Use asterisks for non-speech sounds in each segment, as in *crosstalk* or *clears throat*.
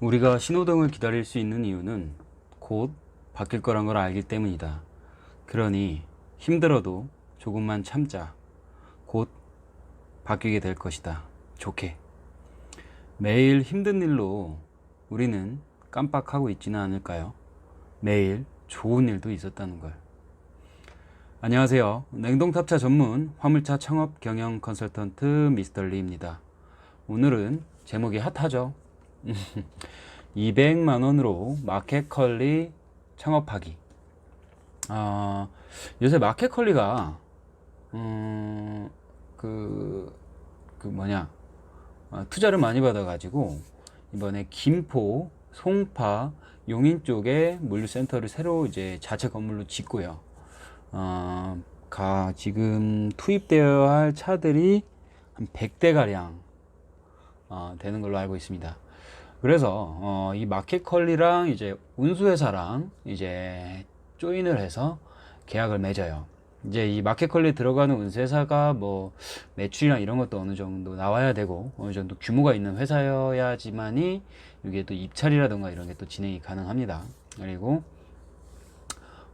우리가 신호등을 기다릴 수 있는 이유는 곧 바뀔 거란 걸 알기 때문이다. 그러니 힘들어도 조금만 참자. 곧 바뀌게 될 것이다. 좋게. 매일 힘든 일로 우리는 깜빡하고 있지는 않을까요? 매일 좋은 일도 있었다는 걸. 안녕하세요. 냉동탑차 전문 화물차 창업 경영 컨설턴트 미스터 리입니다. 오늘은 제목이 핫하죠. *laughs* 200만 원으로 마켓컬리 창업하기. 아, 요새 마켓컬리가 음, 그, 그 뭐냐 아, 투자를 많이 받아가지고 이번에 김포, 송파, 용인 쪽에 물류센터를 새로 이제 자체 건물로 짓고요. 어, 가 지금 투입되어야 할 차들이 한 100대 가량 어, 되는 걸로 알고 있습니다. 그래서 어, 이 마켓컬리랑 이제 운수회사랑 이제 조인을 해서 계약을 맺어요. 이제 이 마켓컬리 들어가는 운수회사가 뭐 매출이나 이런 것도 어느 정도 나와야 되고 어느 정도 규모가 있는 회사여야지만이 이게 또 입찰이라든가 이런 게 또 진행이 가능합니다. 그리고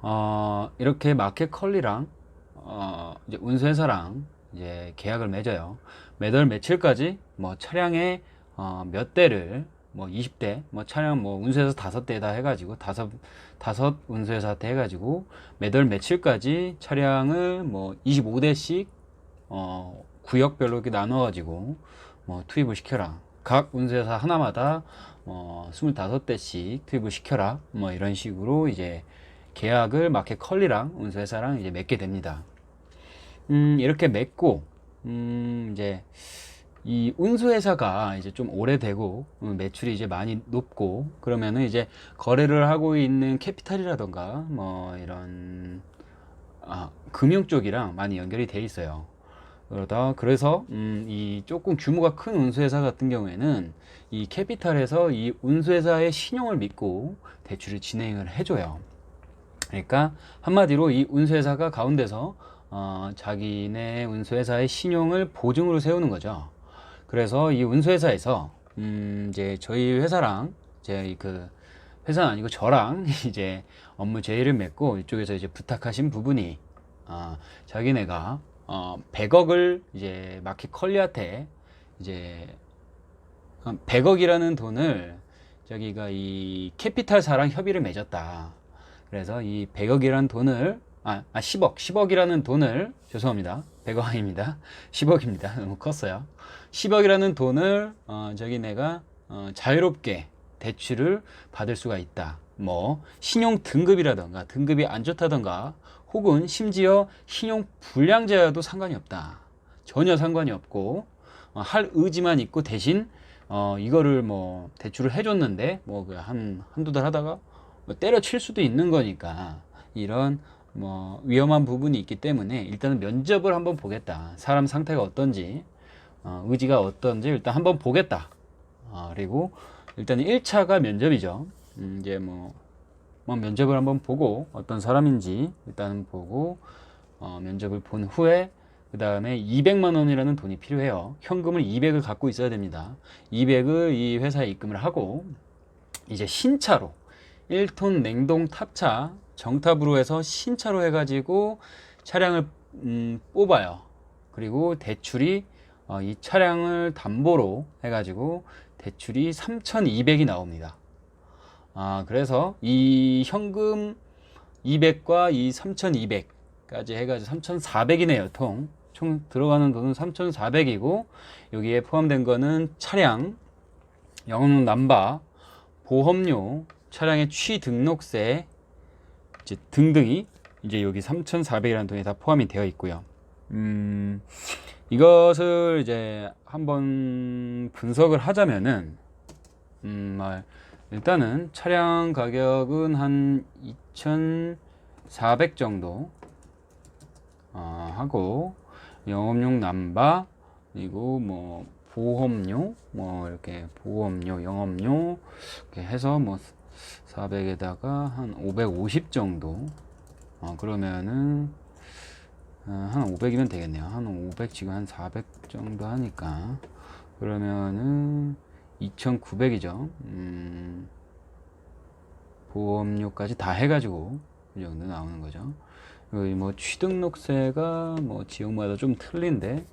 어, 이렇게 마켓컬리랑 어, 이제 운수회사랑 이제 계약을 맺어요. 매달 며칠까지 뭐 차량의 어, 몇 대를 뭐 20대 뭐 차량 뭐 운수회사 다섯 대다 해가지고 다섯 다섯 운수회사한테 해가지고 매달 며칠까지 차량을 뭐 25대씩 어, 구역별로 이렇게 나눠가지고 뭐 투입을 시켜라. 각 운수회사 하나마다 뭐 25대씩 투입을 시켜라. 뭐 이런 식으로 이제 계약을 마켓 컬리랑 운수회사랑 이제 맺게 됩니다. 음, 이렇게 맺고, 음, 이제, 이 운수회사가 이제 좀 오래되고, 음, 매출이 이제 많이 높고, 그러면은 이제 거래를 하고 있는 캐피탈이라던가, 뭐, 이런, 아, 금융 쪽이랑 많이 연결이 돼 있어요. 그러다, 그래서, 음, 이 조금 규모가 큰 운수회사 같은 경우에는 이 캐피탈에서 이 운수회사의 신용을 믿고 대출을 진행을 해줘요. 그러니까 한마디로 이 운수회사가 가운데서 어, 자기네 운수회사의 신용을 보증으로 세우는 거죠. 그래서 이 운수회사에서 음, 이제 저희 회사랑 제 그 회사는 아니고 저랑 *laughs* 이제 업무 제의를 맺고 이쪽에서 이제 부탁하신 부분이 어, 자기네가 어, 100억을 이제 마켓 컬리한테 이제 100억이라는 돈을 저기가 이 캐피탈사랑 협의를 맺었다. 그래서 이 100억이라는 돈을 아, 아 10억, 10억이라는 돈을 죄송합니다. 100억 아닙니다. 10억입니다. 너무 컸어요. 10억이라는 돈을 어, 저기 내가 어, 자유롭게 대출을 받을 수가 있다. 뭐 신용 등급이라던가 등급이 안 좋다던가 혹은 심지어 신용 불량자여도 상관이 없다. 전혀 상관이 없고 어, 할 의지만 있고 대신 어, 이거를 뭐 대출을 해줬는데 뭐그한 한두 달 하다가 뭐 때려칠 수도 있는 거니까 이런 뭐 위험한 부분이 있기 때문에 일단은 면접을 한번 보겠다. 사람 상태가 어떤지 어, 의지가 어떤지 일단 한번 보겠다. 어, 그리고 일단 1차가 면접이죠. 음, 이제 뭐, 뭐 면접을 한번 보고 어떤 사람인지 일단 보고 어, 면접을 본 후에 그 다음에 200만 원이라는 돈이 필요해요. 현금을 200을 갖고 있어야 됩니다. 200을 이 회사에 입금을 하고 이제 신차로 1톤 냉동 탑차 정탑으로 해서 신차로 해가지고 차량을 음, 뽑아요. 그리고 대출이 어, 이 차량을 담보로 해가지고 대출이 3,200이 나옵니다. 아, 그래서 이 현금 200과 이 3,200까지 해가지고 3,400이네요, 통. 총 들어가는 돈은 3,400이고, 여기에 포함된 거는 차량, 영업 남바, 보험료, 차량의 취등록세 이제 등등이 이제 여기 3,400이라는 돈이 다 포함이 되어 있고요. 음, 이것을 이제 한번 분석을 하자면은 음, 아, 일단은 차량 가격은 한 2,400 정도 어, 하고 영업용 남바 그리고 뭐 보험료 뭐 이렇게 보험료 영업료 이렇게 해서 뭐 400에다가 한 550 정도. 어, 그러면은 어, 한 500이면 되겠네요. 한 500 지금 한 400 정도 하니까. 그러면은 2900이죠. 음, 보험료까지 다 해가지고 이 정도 나오는 거죠. 여기 뭐 취등록세가 뭐 지역마다 좀 틀린데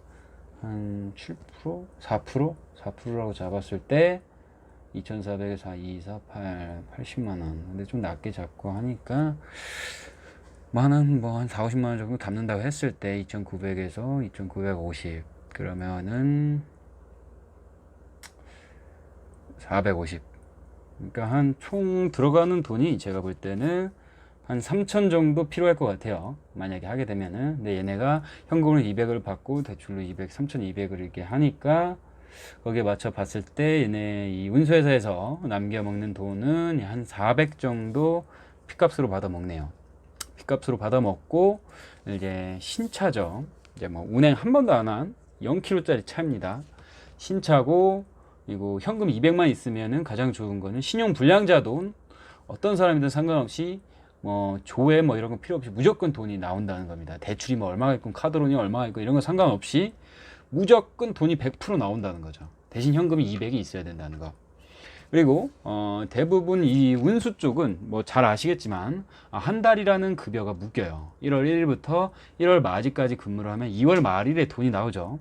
한 7%, 4%, 4%라고 잡았을 때 2,400에 4, 2, 4, 8, 80만 원. 근데 좀 낮게 잡고 하니까 뭐한 뭐한 4, 50만 원 정도 담는다고 했을 때 2,900에서 2,950 그러면은 450. 그러니까 한 총 들어가는 돈이 제가 볼 때는 한 3천 정도 필요할 것 같아요. 만약에 하게 되면은. 근데 얘네가 현금으로 200을 받고 대출로 200, 3,200을 이렇게 하니까 거기에 맞춰 봤을 때 얘네 이 운수회사에서 남겨 먹는 돈은 한 400 정도 핏값으로 받아 먹네요. 핏값으로 받아 먹고 이제 신차죠. 이제 뭐 운행 한 번도 안 한 0km짜리 차입니다. 신차고 그리고 현금 200만 있으면은 가장 좋은 거는 신용 불량자 돈 어떤 사람이든 상관없이 뭐 조회 뭐 이런 거 필요 없이 무조건 돈이 나온다는 겁니다. 대출이 뭐 얼마가 있고 카드론이 얼마가 있고 이런 거 상관없이 무조건 돈이 100% 나온다는 거죠. 대신 현금이 200이 있어야 된다는 거. 그리고 어, 대부분 이 운수 쪽은 뭐 잘 아시겠지만 아, 한 달이라는 급여가 묶여요. 1월 1일부터 1월 말일까지 근무를 하면 2월 말일에 돈이 나오죠.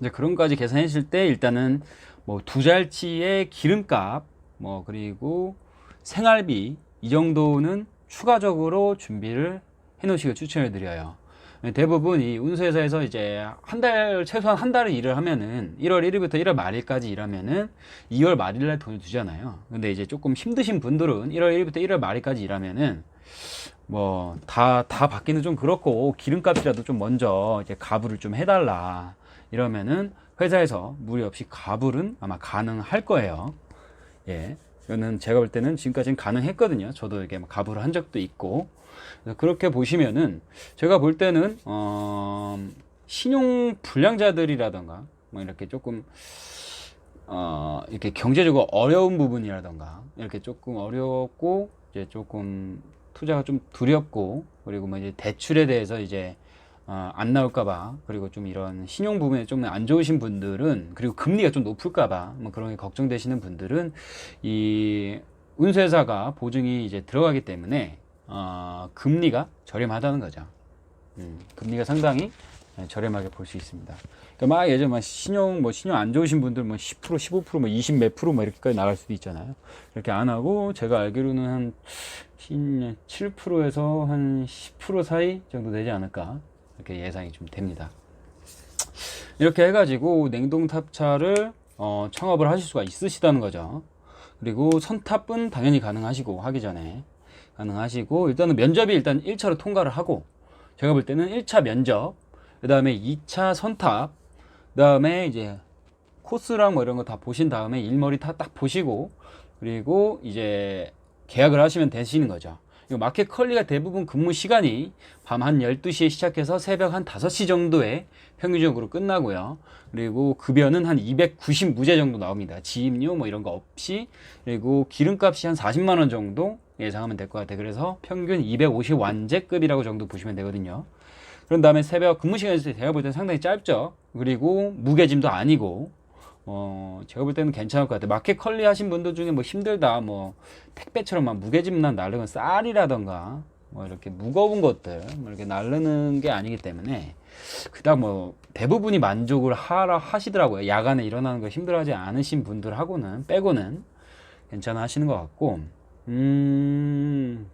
이제 그런 거까지 계산했을 때 일단은 뭐 두 달치의 기름값 뭐 그리고 생활비 이 정도는 추가적으로 준비를 해 놓으시길 추천해 드려요. 대부분 이 운수회사에서 이제 한 달, 최소한 한 달을 일을 하면은 1월 1일부터 1월 말일까지 일하면은 2월 말일날 돈을 주잖아요. 근데 이제 조금 힘드신 분들은 1월 1일부터 1월 말일까지 일하면은 뭐 다, 다 받기는 좀 그렇고 기름값이라도 좀 먼저 이제 가불을 좀 해달라. 이러면은 회사에서 무리 없이 가불은 아마 가능할 거예요. 예. 이거는 제가 볼 때는 지금까지는 가능했거든요. 저도 이게 뭐 가불을 한 적도 있고. 그렇게 보시면은 제가 볼 때는 어, 신용 불량자들이라던가 뭐 이렇게 조금 어, 이렇게 경제적으로 어려운 부분이라던가 이렇게 조금 어렵고 이제 조금 투자가 좀 두렵고 그리고 뭐 이제 대출에 대해서 이제 어, 안 나올까봐 그리고 좀 이런 신용 부분에 좀 안 좋으신 분들은 그리고 금리가 좀 높을까봐 뭐 그런 게 걱정되시는 분들은 이 운수회사가 보증이 이제 들어가기 때문에 어, 금리가 저렴하다는 거죠. 음, 금리가 상당히 예, 저렴하게 볼 수 있습니다. 그러니까 막 예전 막 신용 뭐 신용 안 좋으신 분들 뭐 10% 15%뭐 20 몇 프로 뭐 이렇게까지 나갈 수도 있잖아요. 이렇게 안 하고 제가 알기로는 한 7%에서 한 10% 사이 정도 되지 않을까 이렇게 예상이 좀 됩니다. 이렇게 해가지고 냉동 탑차를 어, 창업을 하실 수가 있으시다는 거죠. 그리고 선탑은 당연히 가능하시고 하기 전에 가능하시고 일단은 면접이 일단 1차로 통과를 하고 제가 볼 때는 1차 면접 그 다음에 2차 선탑 그 다음에 이제 코스랑 뭐 이런 거 다 보신 다음에 일머리 다 딱 보시고 그리고 이제 계약을 하시면 되시는 거죠. 이 마켓 컬리가 대부분 근무 시간이 밤 한 12시에 시작해서 새벽 한 5시 정도에 평균적으로 끝나고요. 그리고 급여는 한 290 무제 정도 나옵니다. 지임료 뭐 이런 거 없이 그리고 기름값이 한 40만 원 정도 예상하면 될 것 같아요. 그래서 평균 250 완제급이라고 정도 보시면 되거든요. 그런 다음에 새벽 근무 시간이 제가 볼 때는 상당히 짧죠. 그리고 무게짐도 아니고 어, 제가 볼 때는 괜찮을 것 같아요. 마켓 컬리 하신 분들 중에 뭐 힘들다, 뭐, 택배처럼 막 무게짐만 나르는 쌀이라던가, 뭐 이렇게 무거운 것들, 뭐 이렇게 나르는 게 아니기 때문에, 그닥 뭐, 대부분이 만족을 하라 하시더라고요. 야간에 일어나는 거 힘들어 하지 않으신 분들하고는, 빼고는 괜찮아 하시는 것 같고, 음,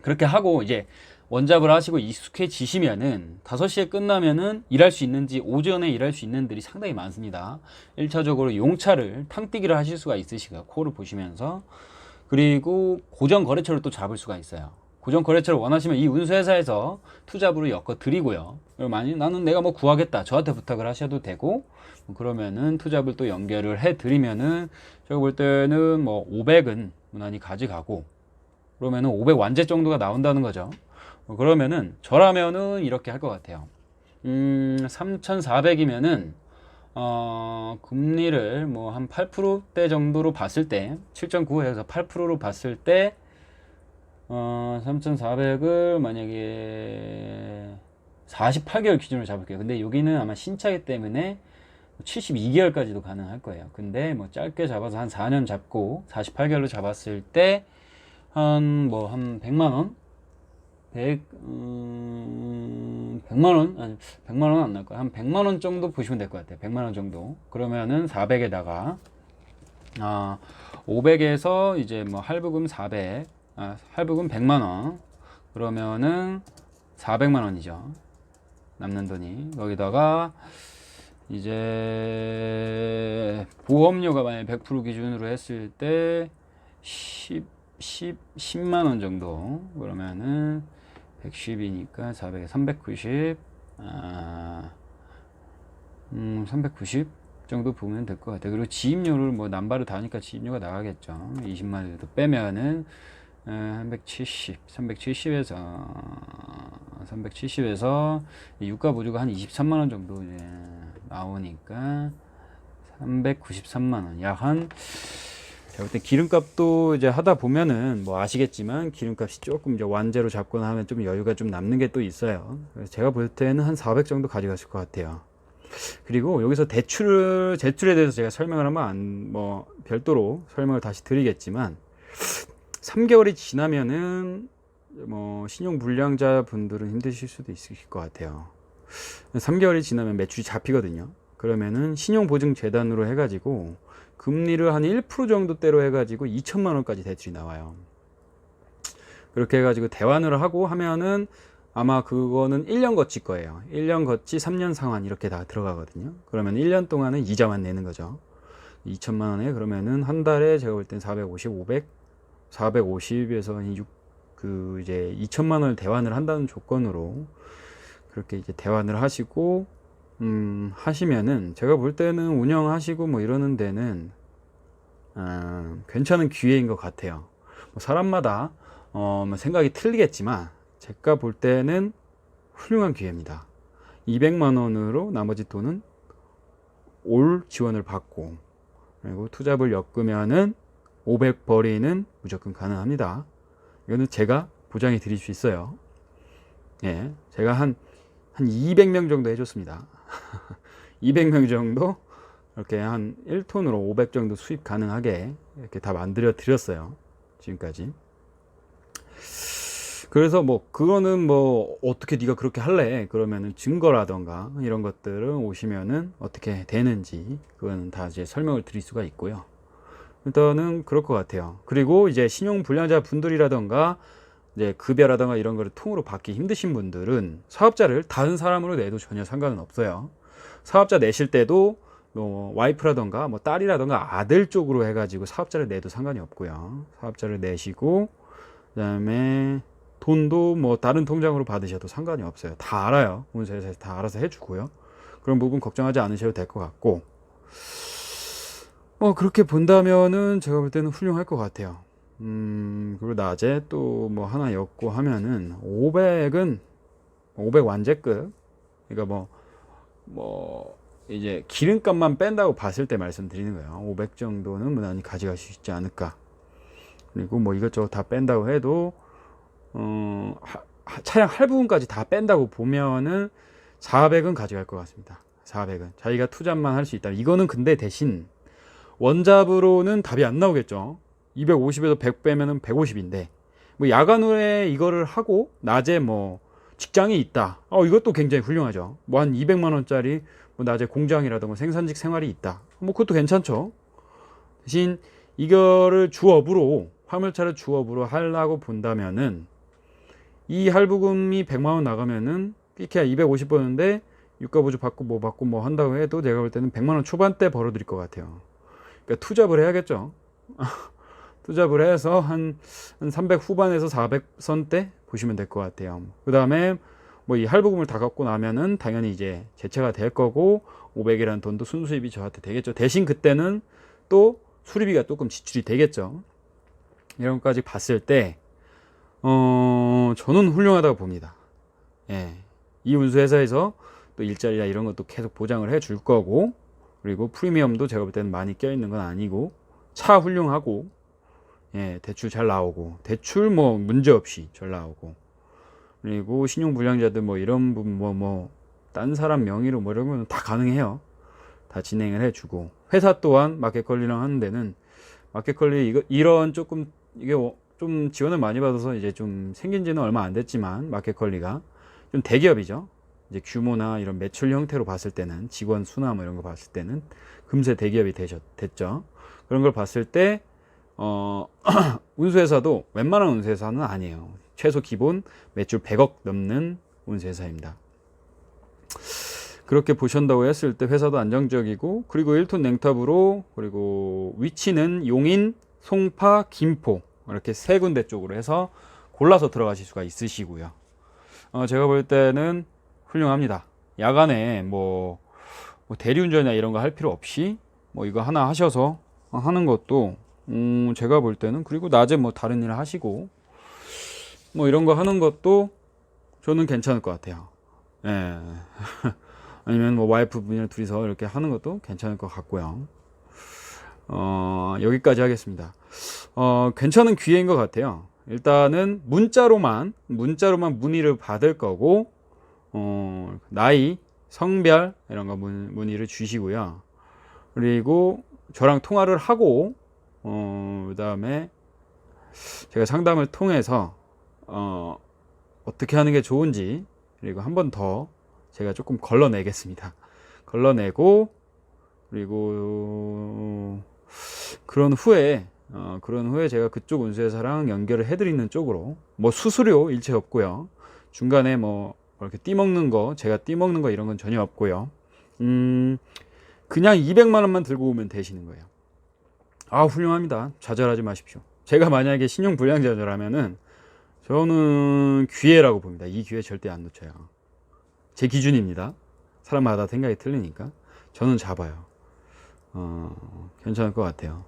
그렇게 하고, 이제, 원잡을 하시고 익숙해지시면은 5시에 끝나면은 일할 수 있는지 오전에 일할 수 있는 들이 상당히 많습니다. 1차적으로 용차를 탕뛰기를 하실 수가 있으시고요. 코를 보시면서 그리고 고정 거래처를 또 잡을 수가 있어요. 고정 거래처를 원하시면 이 운수회사에서 투잡으로 엮어 드리고요. 만약 나는 내가 뭐 구하겠다. 저한테 부탁을 하셔도 되고 뭐 그러면은 투잡을 또 연결을 해 드리면은 제가 볼 때는 뭐 500은 무난히 가져가고 그러면은 500 완제 정도가 나온다는 거죠. 뭐 그러면은 저라면은 이렇게 할 것 같아요. 음, 3,400이면은 어, 금리를 뭐 한 8%대 정도로 봤을 때 7.9에서 8%로 봤을 때 어, 3,400을 만약에 48개월 기준으로 잡을게요. 근데 여기는 아마 신차기 때문에 72개월까지도 가능할 거예요. 근데 뭐 짧게 잡아서 한 4년 잡고 48개월로 잡았을 때 한 뭐한 100만 원? 100 음, 100만 원? 아니 100만 원은 안날 거야. 한 100만 원 정도 보시면 될 것 같아요. 100만 원 정도. 그러면은 400에다가 아 500에서 이제 뭐 할부금 400, 아 할부금 100만 원. 그러면은 400만 원이죠. 남는 돈이 거기다가 이제 보험료가 만약 100% 기준으로 했을 때 10, 10, 10만 원 정도 그러면은 110이니까 400에 390 아, 음, 390 정도 보면 될 것 같아요. 그리고 지입료를 뭐 남바를 다 하니까 지입료가 나가겠죠. 20만 원도 빼면은 에, 한 170, 370에서 370에서 유가 보조가 한 23만 원 정도 이제 나오니까 393만 원. 약 한 제가 볼때 기름값도 이제 하다 보면은 뭐 아시겠지만 기름값이 조금 이제 완제로 잡거나 하면 좀 여유가 좀 남는 게 또 있어요. 제가 볼 때는 한 400 정도 가져갔을 것 같아요. 그리고 여기서 대출을 대출에 대해서 제가 설명을 하면 안, 뭐 별도로 설명을 다시 드리겠지만 3개월이 지나면은 뭐 신용 불량자 분들은 힘드실 수도 있을 것 같아요. 3개월이 지나면 매출이 잡히거든요. 그러면은 신용 보증 재단으로 해가지고 금리를 한 1% 정도대로 해가지고 2천만 원까지 대출이 나와요. 그렇게 해가지고 대환을 하고 하면은 아마 그거는 1년 거치 거예요. 1년 거치 3년 상환 이렇게 다 들어가거든요. 그러면 1년 동안은 이자만 내는 거죠. 2천만 원에 그러면은 한 달에 제가 볼 땐 450, 500, 450에서 6, 그 이제 2천만 원을 대환을 한다는 조건으로 그렇게 이제 대환을 하시고 음 하시면은 제가 볼 때는 운영하시고 뭐 이러는 데는 아, 괜찮은 기회인 것 같아요. 뭐 사람마다 어, 뭐 생각이 틀리겠지만 제가 볼 때는 훌륭한 기회입니다. 200만 원으로 나머지 돈은 올 지원을 받고 그리고 투잡을 엮으면은 500 벌이는 무조건 가능합니다. 이거는 제가 보장해 드릴 수 있어요. 예, 제가 한, 한 200명 정도 해줬습니다. 200명 정도 이렇게 한 1톤으로 500 정도 수입 가능하게 이렇게 다 만들어 드렸어요. 지금까지. 그래서 뭐 그거는 뭐 어떻게 네가 그렇게 할래? 그러면은 증거라던가 이런 것들은 오시면은 어떻게 되는지 그거는 다 이제 설명을 드릴 수가 있고요. 일단은 그럴 것 같아요. 그리고 이제 신용 불량자 분들이라던가 이제 급여라던가 이런 거를 통으로 받기 힘드신 분들은 사업자를 다른 사람으로 내도 전혀 상관은 없어요. 사업자 내실 때도 뭐 와이프라던가 뭐 딸이라던가 아들 쪽으로 해가지고 사업자를 내도 상관이 없고요. 사업자를 내시고 그다음에 돈도 뭐 다른 통장으로 받으셔도 상관이 없어요. 다 알아요. 문서에서 다 알아서 해주고요. 그런 부분 걱정하지 않으셔도 될 것 같고 뭐 그렇게 본다면은 제가 볼 때는 훌륭할 것 같아요. 음 그리고 낮에 또 뭐 하나 엮고 하면은 500은 500 완제급 그러니까 뭐 뭐 이제 기름값만 뺀다고 봤을 때 말씀드리는 거예요. 500 정도는 무난히 가져갈 수 있지 않을까. 그리고 뭐 이것저것 다 뺀다고 해도 어, 하, 차량 할부금까지 다 뺀다고 보면은 400은 가져갈 것 같습니다. 400은 자기가 투잡만 할 수 있다. 이거는 근데 대신 원잡으로는 답이 안 나오겠죠. 250에서 100 빼면은 150인데 뭐 야간 후에 이거를 하고 낮에 뭐 직장이 있다. 어 이것도 굉장히 훌륭하죠. 뭐 한 200만 원짜리 뭐 낮에 공장이라든가 생산직 생활이 있다. 뭐 그것도 괜찮죠. 대신 이거를 주업으로 화물차를 주업으로 하려고 본다면은 이 할부금이 100만 원 나가면은 끼케야 250 버는데 유가 보조 받고 뭐 받고 뭐 한다고 해도 내가 볼 때는 100만 원 초반대 벌어들일 것 같아요. 그러니까 투잡을 해야겠죠. *laughs* 투잡을 해서 한, 한 300 후반에서 400 선대 보시면 될 것 같아요. 그 다음에 뭐 이 할부금을 다 갖고 나면은 당연히 이제 제체가 될 거고 500이라는 돈도 순수입이 저한테 되겠죠. 대신 그때는 또 수리비가 조금 지출이 되겠죠. 이런 것까지 봤을 때, 어, 저는 훌륭하다고 봅니다. 예. 이 운수회사에서 또 일자리나 이런 것도 계속 보장을 해 줄 거고, 그리고 프리미엄도 제가 볼 때는 많이 껴있는 건 아니고, 차 훌륭하고, 예, 대출 잘 나오고, 대출 뭐 문제 없이 잘 나오고, 그리고 신용 불량자들 뭐 이런 부분 뭐, 뭐, 딴 사람 명의로 뭐 이런 거는 다 가능해요. 다 진행을 해주고, 회사 또한 마켓컬리랑 하는 데는, 마켓컬리 이거, 이런 조금, 이게 좀좀 지원을 많이 받아서 이제 좀 생긴 지는 얼마 안 됐지만 마켓컬리가 좀 대기업이죠. 이제 규모나 이런 매출 형태로 봤을 때는 직원 수나 뭐 이런 거 봤을 때는 금세 대기업이 되셨, 됐죠. 그런 걸 봤을 때 어, *clears throat* 운수회사도 웬만한 운수회사는 아니에요. 최소 기본 매출 100억 넘는 운수회사입니다. 그렇게 보신다고 했을 때 회사도 안정적이고 그리고 1톤 냉탑으로 그리고 위치는 용인, 송파, 김포 이렇게 세 군데 쪽으로 해서 골라서 들어가실 수가 있으시고요. 어, 제가 볼 때는 훌륭합니다. 야간에 뭐, 뭐 대리운전이나 이런 거 할 필요 없이 뭐 이거 하나 하셔서 하는 것도 음, 제가 볼 때는 그리고 낮에 뭐 다른 일 하시고 뭐 이런 거 하는 것도 저는 괜찮을 것 같아요. 예. *laughs* 아니면 뭐 와이프 분이랑 둘이서 이렇게 하는 것도 괜찮을 것 같고요. 어, 여기까지 하겠습니다. 어, 괜찮은 기회인 것 같아요. 일단은 문자로만, 문자로만 문의를 받을 거고, 어, 나이, 성별, 이런 거 문, 문의를 주시고요. 그리고 저랑 통화를 하고, 어, 그 다음에 제가 상담을 통해서, 어, 어떻게 하는 게 좋은지, 그리고 한 번 더 제가 조금 걸러내겠습니다. 걸러내고, 그리고 그런 후에 어, 그런 후에 제가 그쪽 운수회사랑 연결을 해드리는 쪽으로 뭐 수수료 일체 없고요. 중간에 뭐 이렇게 띠먹는 거 제가 띠먹는 거 이런 건 전혀 없고요. 음 그냥 200만 원만 들고 오면 되시는 거예요. 아 훌륭합니다. 좌절하지 마십시오. 제가 만약에 신용 불량자라면은 저는 기회라고 봅니다. 이 기회 절대 안 놓쳐요. 제 기준입니다. 사람마다 생각이 틀리니까 저는 잡아요. 어, 괜찮을 것 같아요.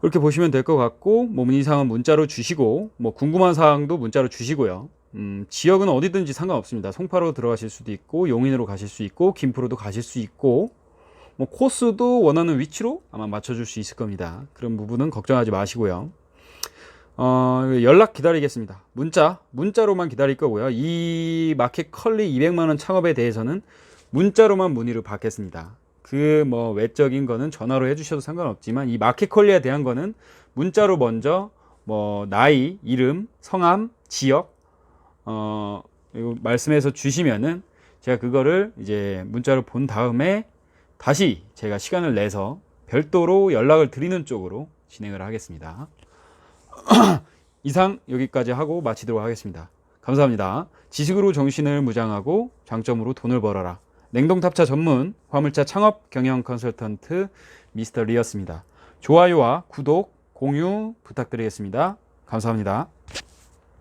그렇게 보시면 될 것 같고, 뭐 문의사항은 문자로 주시고, 뭐 궁금한 사항도 문자로 주시고요. 음, 지역은 어디든지 상관없습니다. 송파로 들어가실 수도 있고, 용인으로 가실 수 있고, 김포로도 가실 수 있고, 뭐 코스도 원하는 위치로 아마 맞춰줄 수 있을 겁니다. 그런 부분은 걱정하지 마시고요. 어, 연락 기다리겠습니다. 문자, 문자로만 기다릴 거고요. 이 마켓 컬리 200만원 창업에 대해서는 문자로만 문의를 받겠습니다. 그 뭐 외적인 거는 전화로 해주셔도 상관없지만 이 마켓 컬리에 대한 거는 문자로 먼저 뭐 나이, 이름, 성함, 지역 어 말씀해서 주시면은 제가 그거를 이제 문자로 본 다음에 다시 제가 시간을 내서 별도로 연락을 드리는 쪽으로 진행을 하겠습니다. *clears throat* 이상 여기까지 하고 마치도록 하겠습니다. 감사합니다. 지식으로 정신을 무장하고 장점으로 돈을 벌어라. 냉동탑차 전문 화물차 창업 경영 컨설턴트 미스터 리였습니다. 좋아요와 구독, 공유 부탁드리겠습니다. 감사합니다.